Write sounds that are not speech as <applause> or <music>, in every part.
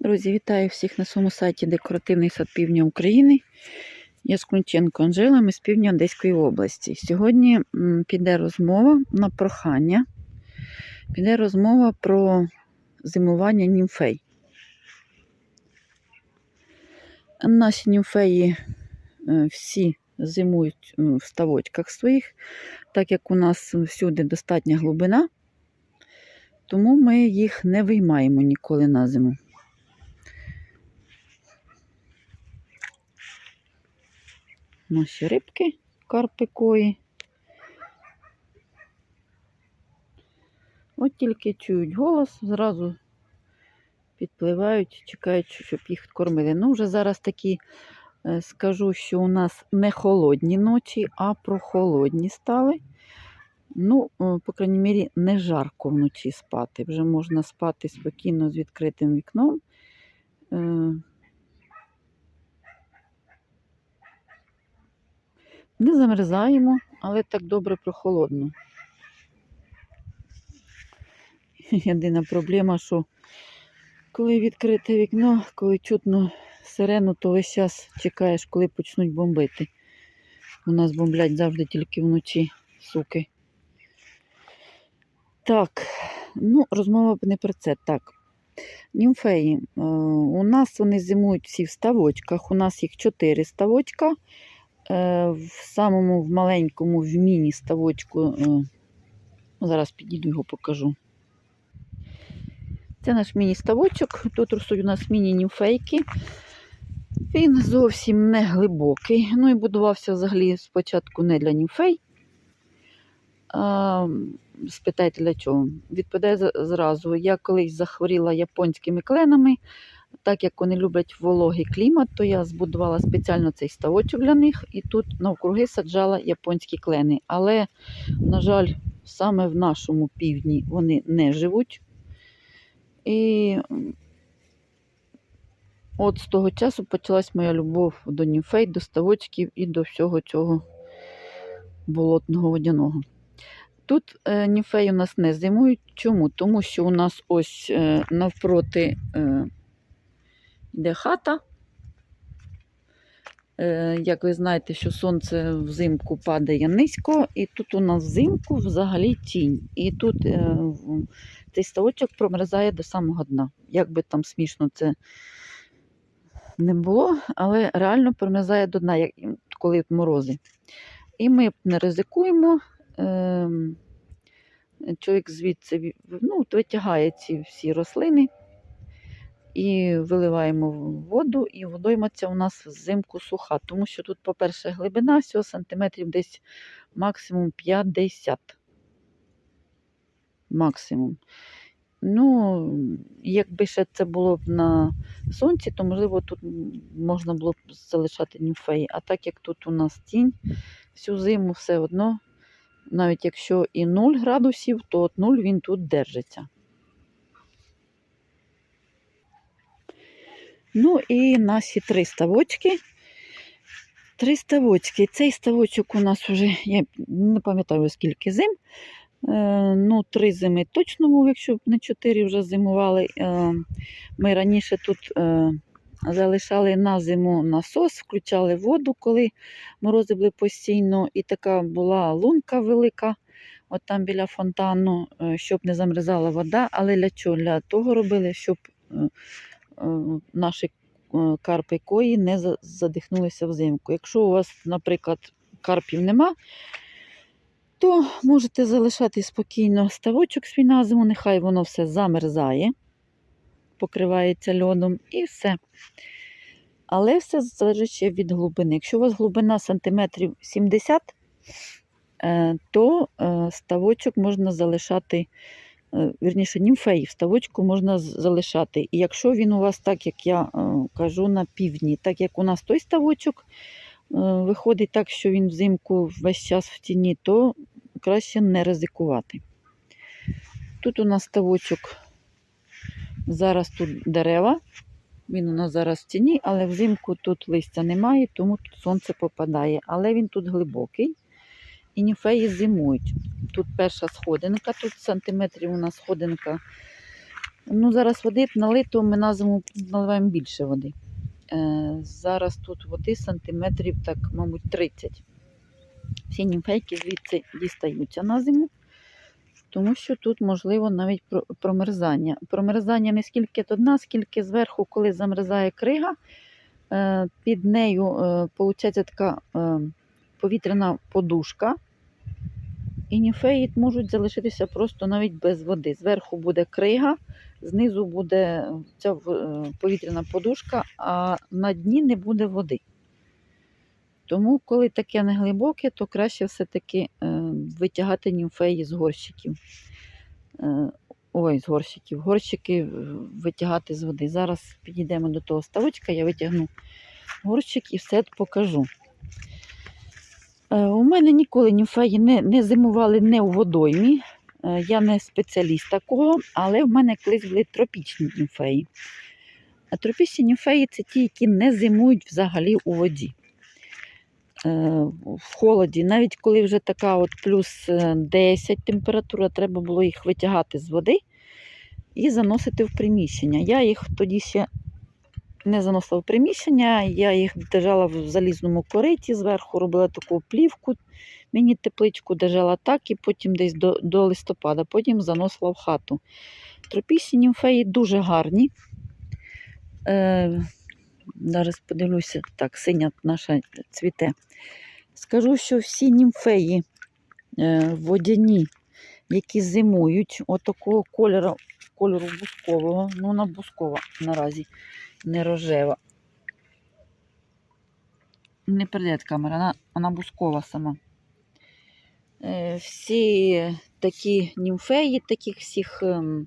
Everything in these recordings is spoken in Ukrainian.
Друзі, вітаю всіх на своєму сайті Декоративний сад Півдня України. Я Скунченко Анжела, ми з півдня Одеської області. Сьогодні піде розмова на прохання. Піде розмова про зимування німфей. Наші німфеї е, всі зимують в ставочках своїх, так як у нас всюди достатня глибина, тому ми їх не виймаємо ніколи на зиму. Наші рибки, карпи кої. От тільки чують голос, зразу підпливають, чекають, щоб їх кормили. Ну, вже зараз такі е, скажу, що у нас не холодні ночі, а прохолодні стали. Ну, е, по крайній мірі, не жарко вночі спати. Вже можна спати спокійно з відкритим вікном. Не замерзаємо, але так добре прохолодно. <laughs> Єдина проблема, що коли відкрите вікно, коли чутно сирену, то весь час чекаєш, коли почнуть бомбити. У нас бомблять завжди тільки вночі, суки. Так, ну, розмова не про це. Так. Німфеї. е, У нас вони зимують всі в ставочках. У нас їх чотири ставочка. Е, В самому в маленькому, в міні-ставочку. е, Зараз підійду його покажу. Це наш міні-ставочок. Тут ростуть у нас міні-німфейки. Він зовсім не глибокий. Ну і будувався взагалі спочатку не для німфей. А, спитайте для чого? Відповідає зразу. Я колись захворіла японськими кленами. Так як вони люблять вологий клімат, то я збудувала спеціально цей ставочок для них і тут навкруги саджала японські клени. Але, на жаль, саме в нашому півдні вони не живуть. І от з того часу почалась моя любов до німфей, до ставочків і до всього цього болотного водяного. Тут е, німфеї у нас не зимують. Чому? Тому що у нас ось е, навпроти е, йде хата. Е, як ви знаєте, що сонце взимку падає низько, і тут у нас взимку взагалі тінь. І тут е, цей ставочок промерзає до самого дна. Як би там смішно це не було, але реально промерзає до дна, коли морози. І ми не ризикуємо. Ем, чоловік звідси ну, витягає ці всі рослини і виливаємо воду, і водойма у нас взимку суха, тому що тут, по-перше, глибина всього сантиметрів десь максимум 50. Максимум. Ну, якби ще це було б на сонці, то, можливо, тут можна було б залишати німфеї. А так як тут у нас тінь всю зиму, все одно, навіть якщо і 0 градусів, то от 0 він тут держиться. Ну і наші три ставочки. Три ставочки. Цей ставочок у нас вже, я не пам'ятаю скільки зим. Е, ну, три зими точно якщо не чотири вже зимували. Е, ми раніше тут е, залишали на зиму насос, включали воду, коли морози були постійно, і така була лунка велика, от там біля фонтану, щоб не замерзала вода. Але для чого? Для того робили, щоб наші е, карпи кої не задихнулися взимку. Якщо у вас, наприклад, карпів нема, то можете залишати спокійно ставочок свій на зиму, нехай воно все замерзає, покривається льодом і все. Але все залежить ще від глибини. Якщо у вас глибина сантиметрів 70, е, то е, ставочок можна залишати, е, вірніше, німфеї в ставочку можна залишати. І якщо він у вас, так як я е, кажу, на півдні, так як у нас той ставочок е, виходить так, що він взимку весь час в тіні, то краще не ризикувати. Тут у нас ставочок, зараз тут дерева, він у нас зараз в тіні, але взимку тут листя немає, тому тут сонце попадає. Але він тут глибокий. І ніфеї зимують. Тут перша сходинка, тут сантиметрів у нас сходинка Ну, зараз води налито, ми на зиму наливаємо більше води. Е, зараз тут води сантиметрів, так, мабуть, 30. Всі німфейки звідси дістаються на зиму, тому що тут можливо навіть промерзання. Промерзання не скільки до дна, скільки зверху, коли замерзає крига, е, під нею е, получається така е, повітряна подушка. І німфеї можуть залишитися просто навіть без води. Зверху буде крига, знизу буде ця е, повітряна подушка, а на дні не буде води. Тому, коли таке неглибоке, то краще все-таки е, витягати німфеї з горщиків. Е, ой, з горщиків. Горщики витягати з води. Зараз підійдемо до того ставочка, я витягну горщик і все покажу. Е, у мене ніколи німфеї не, не зимували не у водоймі. Е, я не спеціаліст такого, але в мене колись були тропічні німфеї. А тропічні німфеї це ті, які не зимують взагалі у воді. Е, В холоді, навіть коли вже така от плюс е, 10 температура, треба було їх витягати з води і заносити в приміщення. Я їх тоді ще не заносила в приміщення, я їх держала в залізному кориті, зверху робила таку плівку, міні-тепличку держала так і потім десь до, до листопада, потім заносила в хату. Тропічні німфеї дуже гарні. Е, зараз подивлюся, так, синя наша цвіте. Скажу, що всі німфеї е, водяні, які зимують, отакого кольору, кольору бускового, ну вона бускова наразі, не рожева. Не передає камера, вона, вона бускова сама. Е, всі такі німфеї, таких всіх ем,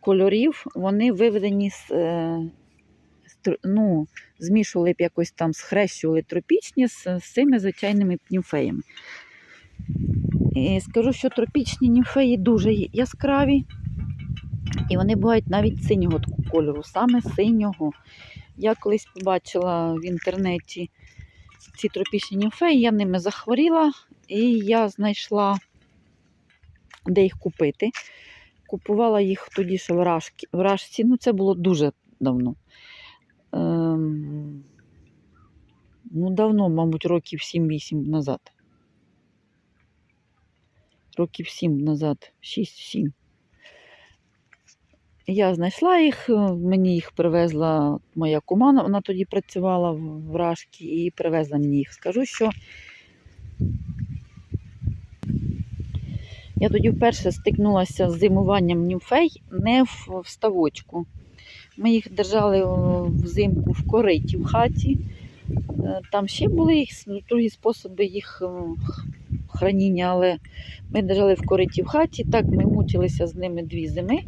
кольорів, вони виведені з, е, ну, змішували б якось там, схрещували тропічні з, з цими звичайними німфеями. І скажу, що тропічні німфеї дуже яскраві, і вони бувають навіть синього кольору, саме синього. Я колись побачила в інтернеті ці тропічні німфеї, я ними захворіла, і я знайшла, де їх купити. Купувала їх тоді ще в Рашки, в Рашці, ну це було дуже давно. Ем, ну, давно, мабуть, років 7-8 назад. Років 7 назад, 6-7. Я знайшла їх, е, мені їх привезла моя кума, вона тоді працювала в Рашці і привезла мені їх. Скажу, що я тоді вперше стикнулася з зимуванням німфей не в ставочку. Ми їх держали взимку в кориті в хаті. Е, Там ще були їх другі способи їх е, храніння, але ми держали в кориті в хаті. Так ми мучилися з ними дві зими,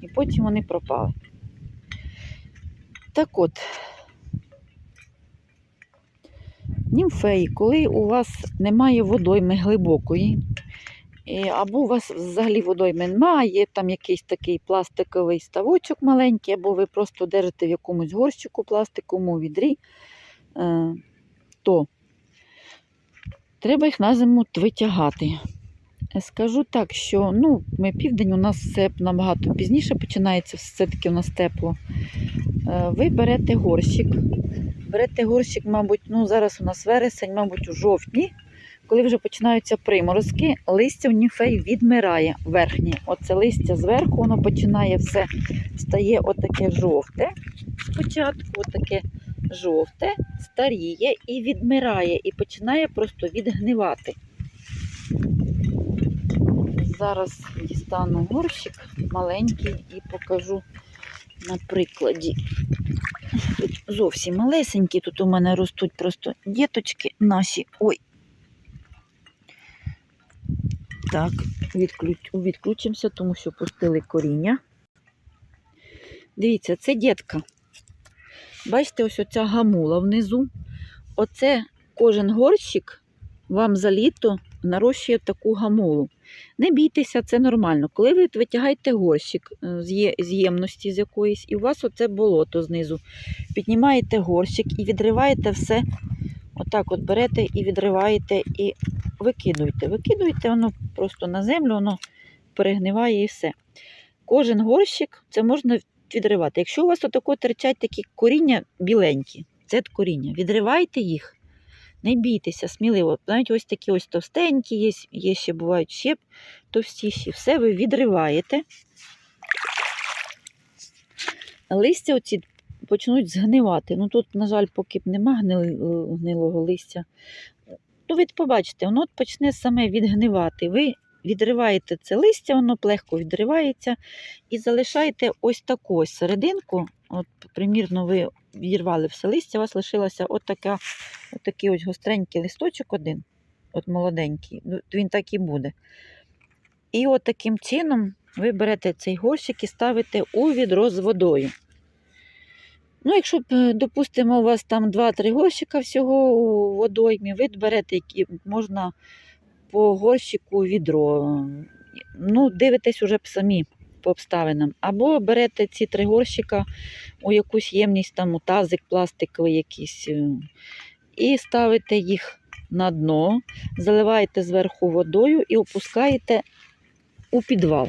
і потім вони пропали. Так от, німфеї, коли у вас немає водойми глибокої, або у вас взагалі водойми немає, там якийсь такий пластиковий ставочок маленький, або ви просто держите в якомусь горщику пластиковому відрі, е, то треба їх на зиму витягати. Е, Скажу так, що ну, ми південь, у нас все набагато пізніше починається, все-таки у нас тепло. Е, Ви берете горщик. Берете горщик, мабуть, ну зараз у нас вересень, мабуть, у жовтні, коли вже починаються приморозки, листя в німфей відмирає верхнє. Оце листя зверху, воно починає все стає отаке жовте. Спочатку отаке жовте, старіє і відмирає, і починає просто відгнивати. Зараз дістану горщик маленький і покажу на прикладі. Тут зовсім малесенькі, тут у мене ростуть просто діточки наші. Ой. Так, відключ... відключимося, тому що пустили коріння. Дивіться, це дітка. Бачите, ось оця гамула внизу. Оце кожен горщик вам за літо нарощує таку гамулу. Не бійтеся, це нормально. Коли ви витягаєте горщик е, з ємності з якоїсь, і у вас оце болото знизу, піднімаєте горщик і відриваєте все. Отак от берете і відриваєте і викидуєте. Викидуєте, воно просто на землю, воно перегниває і все. кожен горщик це можна відривати. Якщо у вас отако терчать такі коріння біленькі, це коріння, відривайте їх. Не бійтеся, сміливо. Навіть ось такі ось товстенькі, є, є ще бувають ще товстіші. Все ви відриваєте. Листя оці почнуть згнивати. Ну тут, на жаль, поки б нема гнилого листя. Ну, ви побачите, воно почне саме відгнивати. Ви відриваєте це листя, воно легко відривається, і залишаєте ось таку ось серединку. От, примірно, ви відірвали все листя, у вас лишилося от така, такий ось гостренький листочок один, от молоденький, ну, він так і буде. І от таким чином ви берете цей горщик і ставите у відро з водою. Ну, якщо, е, допустимо, у вас там 2-3 горщика всього у водоймі, ви берете, які можна по горщику відро. Ну, дивитесь уже самі по обставинам. Або берете ці три горщика у якусь ємність, там у тазик пластиковий якийсь, е, і ставите їх на дно, заливаєте зверху водою і опускаєте у підвал.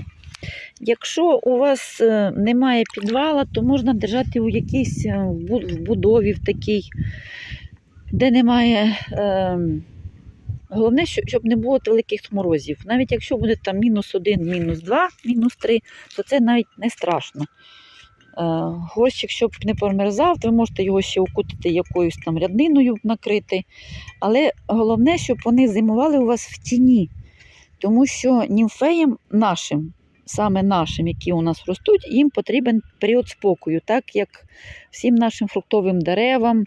Якщо у вас е, немає підвала, то можна держати у якійсь е, вбудові в такій, де немає. Е, Головне, щоб не було великих морозів. Навіть якщо буде там мінус один, мінус два, мінус три, то це навіть не страшно. Е, Горщик, щоб не промерзав, ви можете його ще укутати якоюсь там рядниною накрити. Але головне, щоб вони зимували у вас в тіні. Тому що німфеям нашим, саме нашим, які у нас ростуть, їм потрібен період спокою, так як всім нашим фруктовим деревам,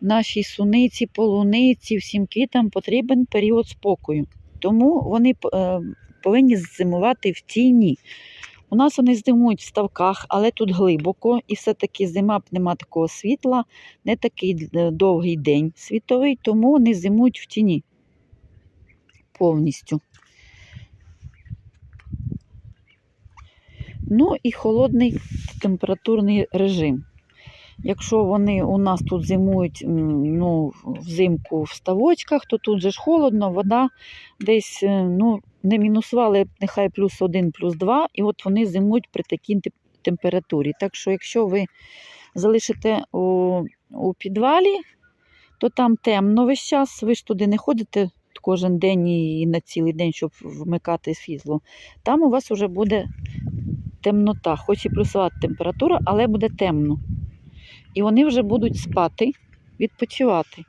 нашій суниці, полуниці, всім квітам потрібен період спокою. Тому вони е, повинні зимувати в тіні. У нас вони зимують в ставках, але тут глибоко, і все-таки зима нема такого світла, не такий е, довгий день світовий, тому вони зимують в тіні повністю. Ну і холодний температурний режим. Якщо вони у нас тут зимують ну, взимку в ставочках, то тут же ж холодно, вода десь е, ну, не мінусували, нехай плюс 1, плюс 2, і от вони зимують при такій температурі. Так що, якщо ви залишите у, у підвалі, то там темно весь час, ви ж туди не ходите кожен день і на цілий день, щоб вмикати світло. Там у вас вже буде темнота, хоч і плюсова температура, але буде темно. І вони вже будуть спати, відпочивати.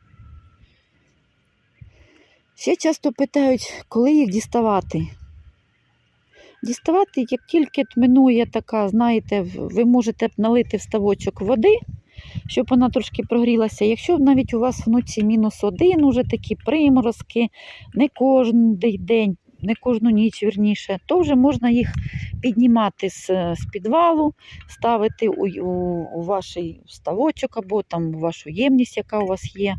Ще часто питають, коли їх діставати. Діставати, як тільки минує така, знаєте, ви можете налити в ставочок води, щоб вона трошки прогрілася. Якщо навіть у вас вночі мінус один, уже такі приморозки, не кожен день, не кожну ніч вірніше, то вже можна їх піднімати з, з підвалу, ставити у, у, у ваш ставочок або там у вашу ємність, яка у вас є.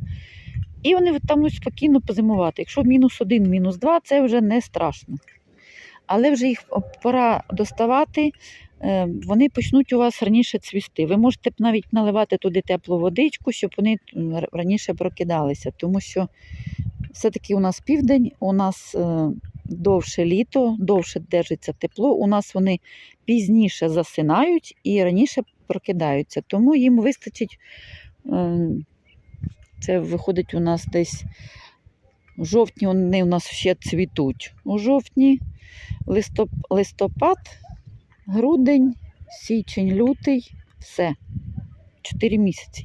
І вони там спокійно позимувати. Якщо мінус один, мінус два, це вже не страшно. Але вже їх пора доставати, е, вони почнуть у вас раніше цвісти. Ви можете навіть наливати туди теплу водичку, щоб вони раніше прокидалися. Тому що все-таки у нас південь, у нас е, довше літо, довше держиться тепло. У нас вони пізніше засинають і раніше прокидаються. Тому їм вистачить, е, це виходить у нас десь в жовтні вони у нас ще цвітуть. У жовтні листоп, листопад, грудень, січень, лютий, все. Чотири місяці.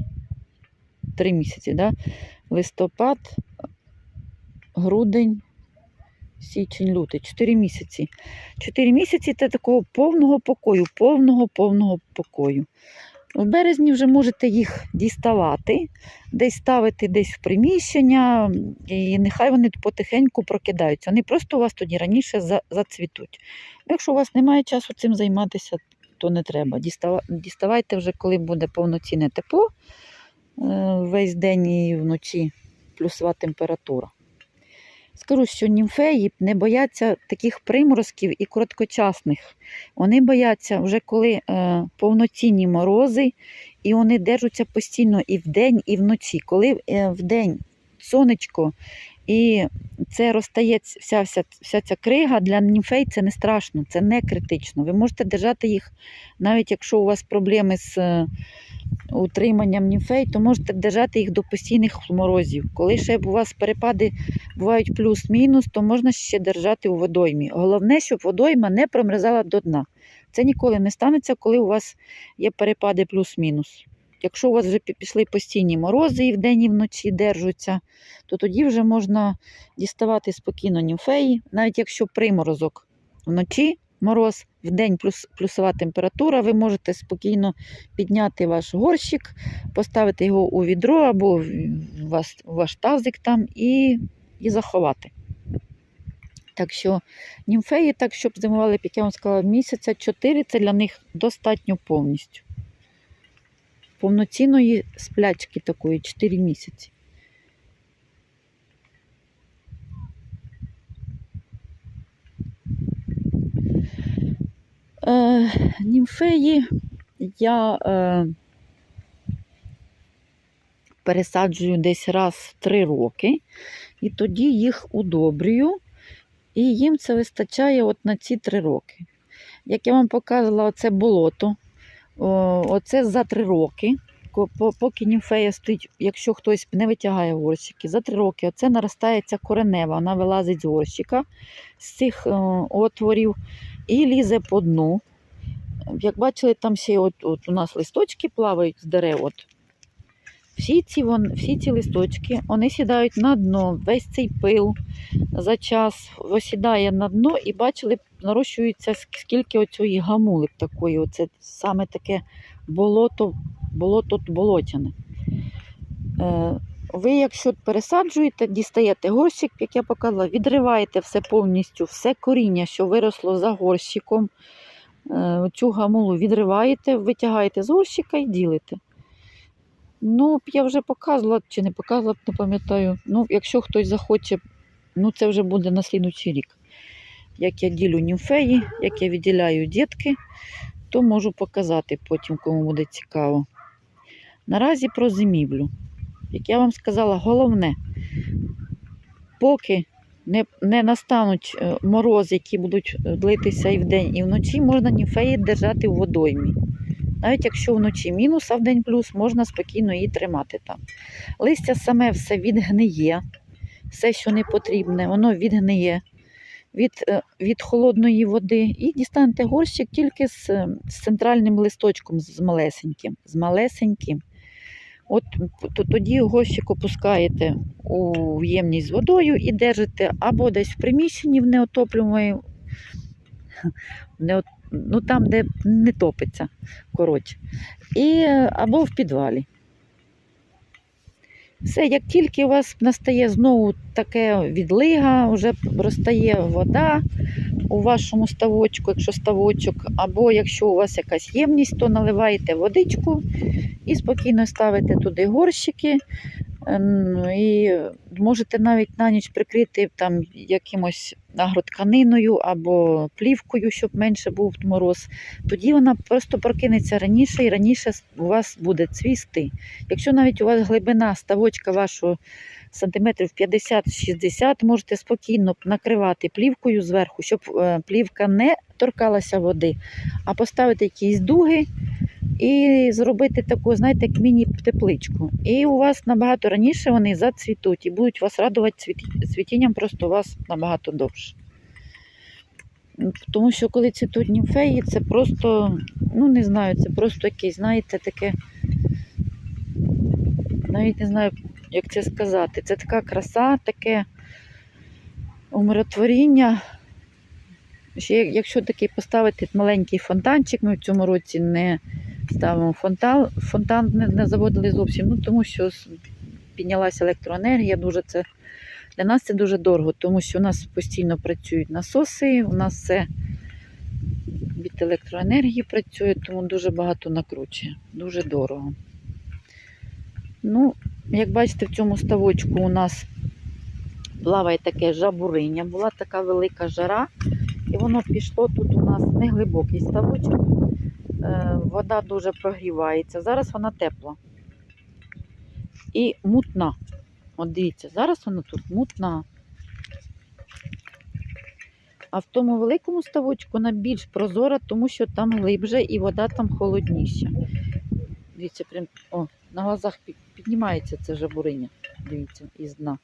Три місяці, да? листопад, грудень, січень, лютий. Чотири місяці. Чотири місяці це такого повного покою, повного повного покою. В березні вже можете їх діставати, десь ставити десь в приміщення, і нехай вони потихеньку прокидаються. Вони просто у вас тоді раніше зацвітуть. Якщо у вас немає часу цим займатися, то не треба. Діставайте вже, коли буде повноцінне тепло е, весь день і вночі плюсова температура. Скажу, що німфеї не бояться таких приморозків і короткочасних. Вони бояться вже коли е, повноцінні морози, і вони держаться постійно і вдень, і вночі. Коли е, вдень сонечко І це розтає вся, вся, вся ця крига для німфей це не страшно, це не критично. Ви можете держати їх, навіть якщо у вас проблеми з е, утриманням німфей, то можете держати їх до постійних морозів. Коли ще у вас перепади бувають плюс-мінус, то можна ще держати у водоймі. Головне, щоб водойма не промерзала до дна. Це ніколи не станеться, коли у вас є перепади плюс-мінус. Якщо у вас вже пі- пішли постійні морози і вдень, і вночі держаться, то тоді вже можна діставати спокійно німфеї, навіть якщо приморозок вночі мороз, вдень плюс, плюсова температура, ви можете спокійно підняти ваш горщик, поставити його у відро або в ваш, в ваш тазик там і, і заховати. Так що німфеї, так, щоб зимували, як я вам сказала, місяця 4 це для них достатньо повністю. Повноцінної сплячки такої 4 місяці. Е, німфеї я е, пересаджую десь раз в 3 роки, і тоді їх удобрюю, і їм це вистачає от на ці 3 роки. Як я вам показувала, оце болото, оце за три роки. Поки німфея стоїть, якщо хтось не витягає горщики, за три роки оце наростає ця коренева, вона вилазить з горщика, з цих е, отворів і лізе по дну. Як бачили, там ще от, от у нас листочки плавають з дерев. От. Всі, ці, вон, всі ці листочки вони сідають на дно, весь цей пил за час осідає на дно і бачили, нарощується скільки оцієї гамулик такої. Оце саме таке болото, болото болотяне. Е, ви, якщо пересаджуєте, дістаєте горщик, як я показала, відриваєте все повністю, все коріння, що виросло за горщиком. Е, Цю гамулу відриваєте, витягаєте з горщика і ділите. Ну, я вже показувала чи не показувала, не пам'ятаю. Ну, якщо хтось захоче, ну це вже буде на слідуючий рік. Як я ділю німфеї, як я відділяю дітки, то можу показати потім, кому буде цікаво. Наразі про зимівлю. Як я вам сказала, головне, поки не, не настануть е, морози, які будуть длитися і вдень, і вночі, можна німфеї держати у водоймі. Навіть якщо вночі мінус, а вдень плюс, можна спокійно її тримати там. Листя саме все відгниє, все, що не потрібне, воно відгниє від, е, від холодної води. І дістанете горщик тільки з, з центральним листочком, з малесеньким. З малесеньким. От тоді горщик опускаєте у ємність з водою і держите або десь в приміщенні в неотоплюваній, <laughs> не, ну там, де не топиться, коротше, і, або в підвалі. Все, як тільки у вас настає знову таке відлига, вже розтає вода у вашому ставочку, якщо ставочок, або якщо у вас якась ємність, то наливаєте водичку і спокійно ставите туди горщики. Ем, І можете навіть на ніч прикрити там якимось агротканиною або плівкою, щоб менше був мороз. Тоді вона просто прокинеться раніше і раніше у вас буде цвісти. Якщо навіть у вас глибина ставочка вашого сантиметрів 50-60, можете спокійно накривати плівкою зверху, щоб е, плівка не торкалася води, а поставити якісь дуги і зробити таку, знаєте, як міні-тепличку. І у вас набагато раніше вони зацвітуть і будуть вас радувати цвіт- цвітінням просто у вас набагато довше. Тому що коли цвітуть німфеї, це просто, ну не знаю, це просто якесь, знаєте, таке. Навіть не знаю, як це сказати. Це така краса, таке умиротворіння. Ще якщо такий поставити маленький фонтанчик, ми в цьому році не ставимо фонтан, фонтан не, не заводили зовсім, ну тому що піднялася електроенергія, дуже це для нас це дуже дорого, тому що у нас постійно працюють насоси, у нас все від електроенергії працює, тому дуже багато накручує, дуже дорого. Ну, як бачите, в цьому ставочку у нас плаває таке жабуриння, була така велика жара, і воно пішло тут у нас не глибокий ставочок. Е, Вода дуже прогрівається. Зараз вона тепла і мутна. От дивіться, зараз вона тут мутна. А в тому великому ставочку вона більш прозора, тому що там глибше і вода там холодніша. Дивіться, прям о, на глазах піднімається це жабуриня. Дивіться, із дна.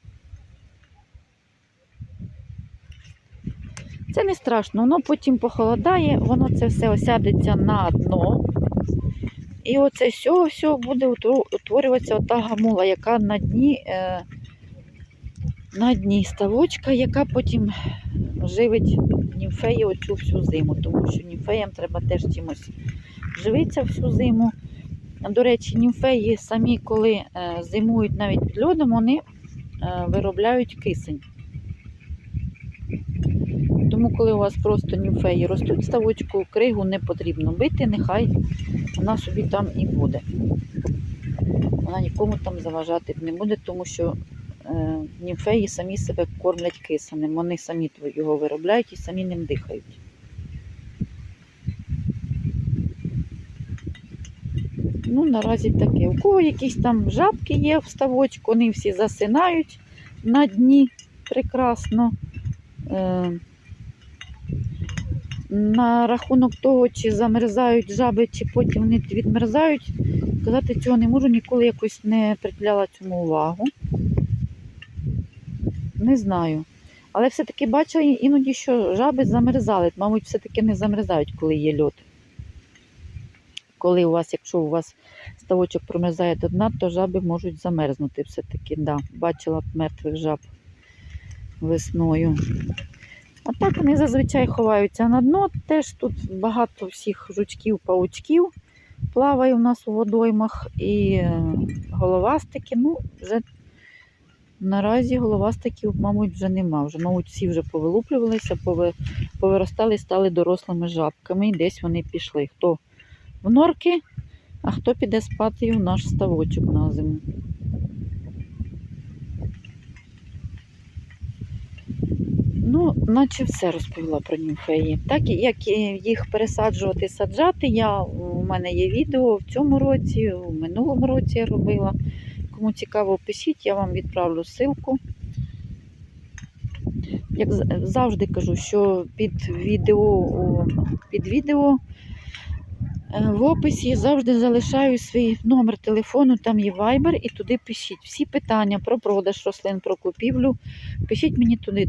Це не страшно, воно потім похолодає, воно це все осядеться на дно. І оце всього всього буде утворюватися ота гамула, яка на дні, е, на дні ставочка, яка потім живить німфеї оцю всю зиму, тому що німфеям треба теж чимось живитися всю зиму. До речі, німфеї самі, коли е, зимують навіть під льодом, вони е, виробляють кисень. Тому, коли у вас просто німфеї ростуть ставочку, кригу не потрібно бити, нехай вона собі там і буде. Вона нікому там заважати не буде, тому що е, німфеї самі себе кормлять кисанем. Вони самі його виробляють і самі ним дихають. Ну, наразі таке. У кого якісь там жабки є в ставочку, вони всі засинають на дні прекрасно. Е, на рахунок того, чи замерзають жаби, чи потім вони відмерзають, казати цього не можу, ніколи якось не приділяла цьому увагу. Не знаю. Але все-таки бачила іноді, що жаби замерзали. Мабуть, все-таки не замерзають, коли є льод. Коли у вас, якщо у вас ставочок промерзає до дна, то жаби можуть замерзнути все-таки. Да. Бачила мертвих жаб весною. А так вони зазвичай ховаються на дно. Теж тут багато всіх жучків, паучків плаває у нас у водоймах. І е, головастики, ну, вже наразі головастиків, мабуть, вже нема. Вже, мабуть, всі вже повилуплювалися, пови- повиростали, стали дорослими жабками, і десь вони пішли. Хто в норки, а хто піде спати в наш ставочок на зиму. Ну, наче все розповіла про німфеї. Так як їх пересаджувати, саджати, я, у мене є відео в цьому році, у минулому році я робила. Кому цікаво, пишіть, я вам відправлю ссылку. Як завжди кажу, що під відео, під відео е, в описі завжди залишаю свій номер телефону, там є Viber, і туди пишіть всі питання про продаж рослин, про купівлю. Пишіть мені туди.